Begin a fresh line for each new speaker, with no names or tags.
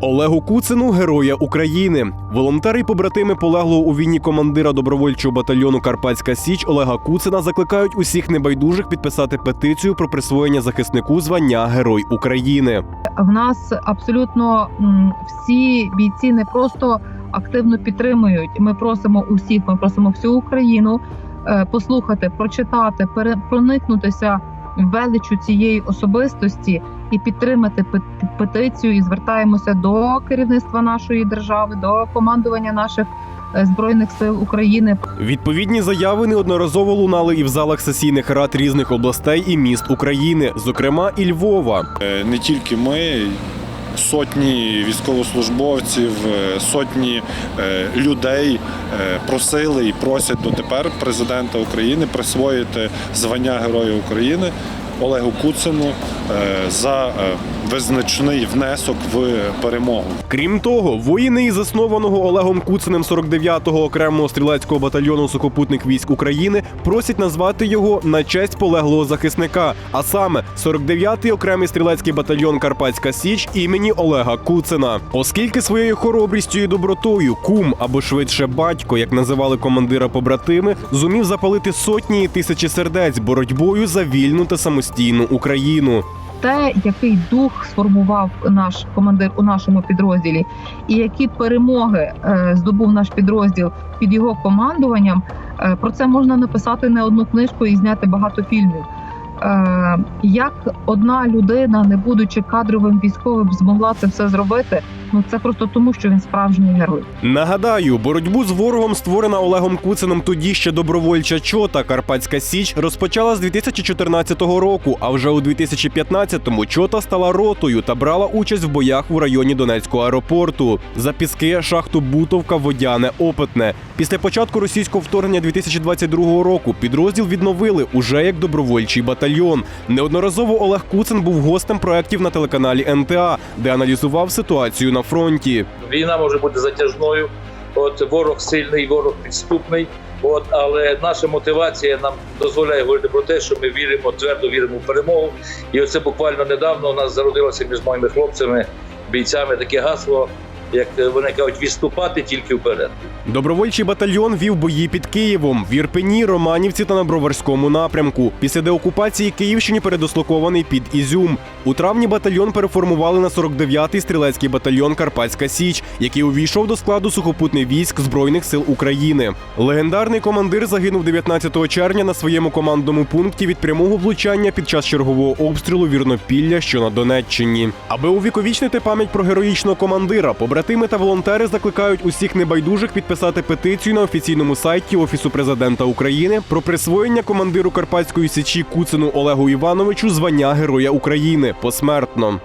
Олегу Куцину героя України. Волонтери-побратими полеглого у війні командира добровольчого батальйону Карпатська Січ Олега Куцина закликають усіх небайдужих підписати петицію про присвоєння захиснику звання Герой України.
В нас абсолютно всі бійці не просто активно підтримують. Ми просимо усіх, ми просимо всю Україну е, послухати, прочитати, проникнутися величу цієї особистості і підтримати пет- петицію. І звертаємося до керівництва нашої держави, до командування наших е, збройних сил України
Відповідні заяви неодноразово лунали і в залах сесійних рад різних областей і міст України, зокрема і Львова.
Е, не тільки ми, сотні військовослужбовців, е, сотні людей просили і просять дотепер президента України присвоїти звання Героя України Олегу Куцину за е, визначний внесок в перемогу.
Крім того, воїни із заснованого Олегом Куциним 49-го окремого стрілецького батальйону сухопутних військ України просять назвати його на честь полеглого захисника, а саме 49-й окремий стрілецький батальйон Карпатська Січ імені Олега Куцина. Оскільки своєю хоробрістю і добротою кум або швидше батько, як називали командира побратими, зумів запалити сотні і тисячі сердець боротьбою за вільну та самостійну Україну.
Те, який дух сформував наш командир у нашому підрозділі, і які перемоги е, здобув наш підрозділ під його командуванням, е, про це можна написати не одну книжку і зняти багато фільмів. Е, як одна людина, не будучи кадровим військовим, змогла це все зробити? Ну це просто тому, що він справжній герой.
Нагадаю, боротьбу з ворогом, створена Олегом Куцином тоді ще добровольча чота Карпатська Січ, розпочала з 2014 року. А вже у 2015-му чота стала ротою та брала участь в боях у районі Донецького аеропорту. За піски, шахту Бутовка, Водяне, Опитне. Після початку російського вторгнення 2022 року підрозділ відновили уже як добровольчий батальйон. Неодноразово Олег Куцин був гостем проєктів на телеканалі НТА, де аналізував ситуацію на фронті.
Війна може бути затяжною. От ворог сильний, ворог підступний. От, але наша мотивація нам дозволяє говорити про те, що ми віримо, твердо віримо в перемогу. І оце буквально недавно у нас зародилося між моїми хлопцями, бійцями таке гасло, як е, вони кажуть, відступати тільки вперед.
Добровольчий батальйон вів бої під Києвом, в Ірпені, Романівці та на Броварському напрямку. Після деокупації Київщині передослокований під Ізюм. У травні батальйон переформували на 49-й стрілецький батальйон Карпатська Січ, який увійшов до складу сухопутних військ Збройних сил України. Легендарний командир загинув 19 червня на своєму командному пункті від прямого влучання під час чергового обстрілу Вірнопілля, що на Донеччині. Аби увіковічнити пам'ять про героїчного командира, побратими та волонтери закликають усіх небайдужих підписати петицію на офіційному сайті Офісу президента України про присвоєння командиру Карпатської січі Куцину Олегу Івановичу звання Героя України посмертно.